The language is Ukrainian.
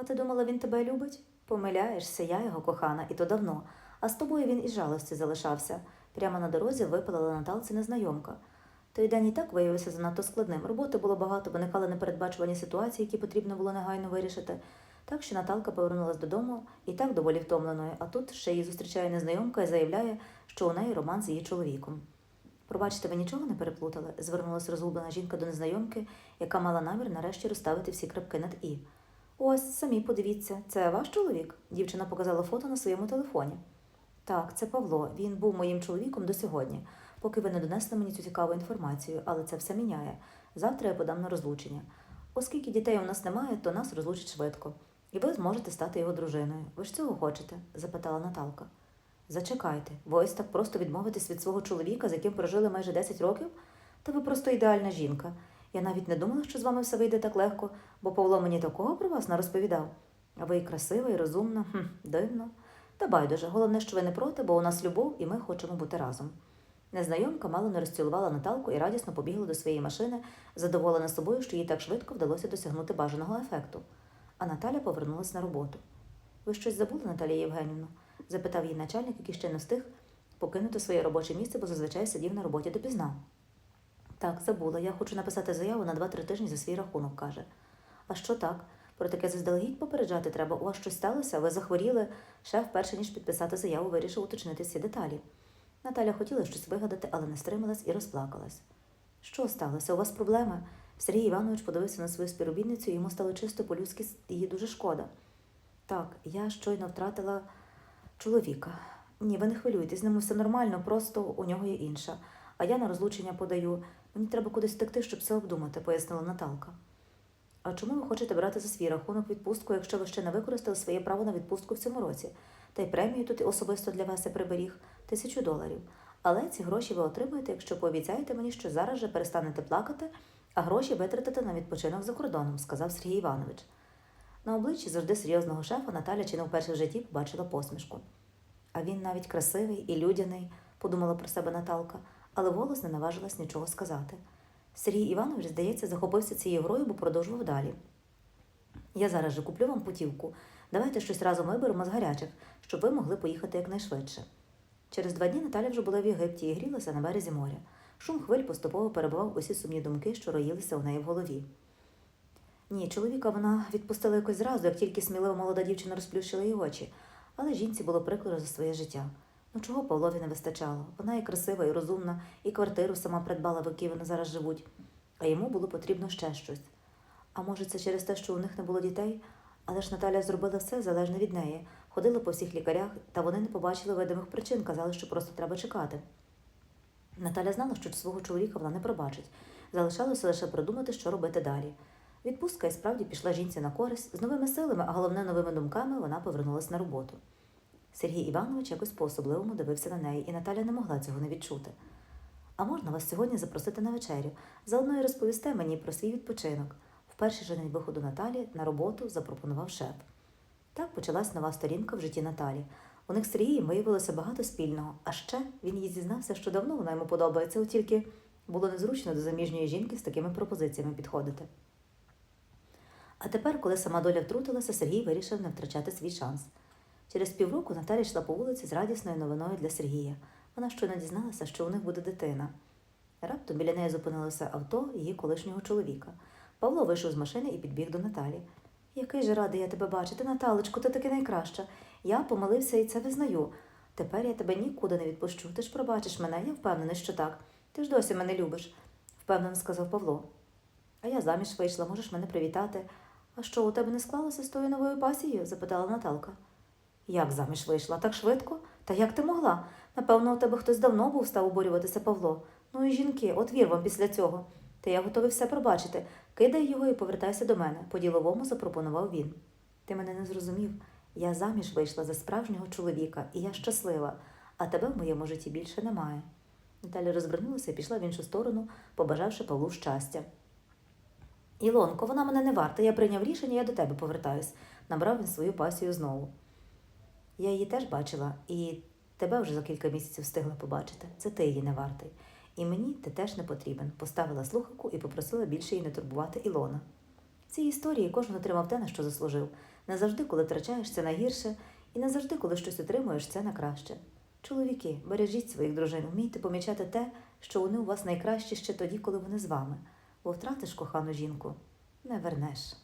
А ти думала, він тебе любить? Помиляєшся, я його кохана, і то давно. А з тобою він із жалості залишався. Прямо на дорозі випалила Наталці незнайомка. Той день і так виявився занадто складним. Роботи було багато, виникали непередбачувані ситуації, які потрібно було негайно вирішити. Так що Наталка повернулась додому і так доволі втомленою, а тут ще її зустрічає незнайомка і заявляє, що у неї роман з її чоловіком. Пробачте, ви нічого не переплутали? звернулася розгублена жінка до незнайомки, яка мала намір нарешті розставити всі крапки над і. Ось, самі подивіться, це ваш чоловік? Дівчина показала фото на своєму телефоні. Так, це Павло. Він був моїм чоловіком до сьогодні, поки ви не донесли мені цю цікаву інформацію, але це все міняє. Завтра я подам на розлучення. Оскільки дітей у нас немає, то нас розлучать швидко. І ви зможете стати його дружиною. Ви ж цього хочете? запитала Наталка. Зачекайте, ви ось так просто відмовитесь від свого чоловіка, з яким прожили майже 10 років? Та ви просто ідеальна жінка. Я навіть не думала, що з вами все вийде так легко, бо Павло мені такого про вас не розповідав. А ви і красива, і розумна, хм, дивно. Та байдуже, головне, що ви не проти, бо у нас любов, і ми хочемо бути разом. Незнайомка мало не розцілувала Наталку і радісно побігла до своєї машини, задоволена собою, що їй так швидко вдалося досягнути бажаного ефекту. А Наталя повернулась на роботу. Ви щось забули, Наталія Євгенівна? запитав її начальник, який ще не встиг покинути своє робоче місце, бо зазвичай сидів на роботі допізна. Так, забула. Я хочу написати заяву на 2-3 тижні за свій рахунок, каже. А що так? Про таке заздалегідь попереджати треба. У вас щось сталося? Ви захворіли? Шеф, перше ніж підписати заяву, вирішив уточнити всі деталі. Наталя хотіла щось вигадати, але не стрималась і розплакалась. Що сталося? У вас проблеми? Сергій Іванович подивився на свою співробітницю, і йому стало чисто по-людськи її дуже шкода. Так, я щойно втратила чоловіка. Ні, ви не хвилюйтесь, з ним все нормально, просто у нього є інша. А я на розлучення подаю. Мені треба кудись втекти, щоб все обдумати, пояснила Наталка. А чому ви хочете брати за свій рахунок відпустку, якщо ви ще не використали своє право на відпустку в цьому році? Та й премію тут особисто для вас я приберіг тисячу доларів. Але ці гроші ви отримаєте, якщо пообіцяєте мені, що зараз же перестанете плакати, а гроші витратите на відпочинок за кордоном, сказав Сергій Іванович. На обличчі завжди серйозного шефа Наталя чи не вперше в житті побачила посмішку. А він навіть красивий і людяний, подумала про себе Наталка, але голос не наважилась нічого сказати. Сергій Іванович, здається, захопився цією грою, бо продовжував далі. Я зараз же куплю вам путівку. Давайте щось разом виберемо з гарячих, щоб ви могли поїхати якнайшвидше. Через два дні Наталя вже була в Єгипті і грілася на березі моря. Шум хвиль поступово перебивав усі сумні думки, що роїлися у неї в голові. Ні, чоловіка вона відпустила якось зразу, як тільки смілива молода дівчина розплющила її очі, але жінці було прикро за своє життя. Ну чого Павлові не вистачало? Вона і красива, і розумна, і квартиру сама придбала, в якій вони зараз живуть, а йому було потрібно ще щось. А може, це через те, що у них не було дітей? Але ж Наталя зробила все залежно від неї, ходила по всіх лікарях, та вони не побачили видимих причин, казали, що просто треба чекати. Наталя знала, що свого чоловіка вона не пробачить. Залишалося лише придумати, що робити далі. Відпустка і справді пішла жінці на користь з новими силами, а головне новими думками вона повернулася на роботу. Сергій Іванович якось по-особливому дивився на неї, і Наталя не могла цього не відчути. А можна вас сьогодні запросити на вечерю? Заодно і розповісте мені про свій відпочинок. В перший же день виходу Наталі на роботу запропонував шеф. Так почалась нова сторінка в житті Наталі. У них з Сергієм виявилося багато спільного, а ще він їй зізнався, що давно вона йому подобається, от тільки було незручно до заміжньої жінки з такими пропозиціями підходити. А тепер, коли сама доля втрутилася, Сергій вирішив не втрачати свій шанс. Через півроку Наталя йшла по вулиці з радісною новиною для Сергія. Вона щойно дізналася, що у них буде дитина. Раптом біля неї зупинилося авто її колишнього чоловіка. Павло вийшов з машини і підбіг до Наталі. Який же радий я тебе бачити, Наталочко, ти таки найкраща. Я помилився і це визнаю. Тепер я тебе нікуди не відпущу. Ти ж пробачиш мене, я впевнений, що так. Ти ж досі мене любиш, впевнено сказав Павло. А я заміж вийшла, можеш мене привітати. А що, у тебе не склалося з тою новою пасією? запитала Наталка. Як заміж вийшла? Так швидко? Та як ти могла? Напевно, у тебе хтось давно був став обурюватися Павло. Ну і жінки, от вір вам після цього. Та я готовий все пробачити. Кидай його і повертайся до мене, по-діловому запропонував він. Ти мене не зрозумів. Я заміж вийшла за справжнього чоловіка, і я щаслива, а тебе в моєму житті більше немає. Наталя розвернулася і пішла в іншу сторону, побажавши Павлу щастя. Ілонко, вона мене не варта. Я прийняв рішення, я до тебе повертаюсь, набрав він свою пасію знову. Я її теж бачила, і тебе вже за кілька місяців встигла побачити. Це ти її не вартий. І мені ти теж не потрібен. Поставила слухавку і попросила більше її не турбувати Ілона. В цій історії кожен отримав те, на що заслужив. Не завжди, коли втрачаєш це на гірше, і не завжди, коли щось отримуєш, це на краще. Чоловіки, бережіть своїх дружин, вмійте помічати те, що вони у вас найкращі ще тоді, коли вони з вами, бо втратиш кохану жінку, не вернеш.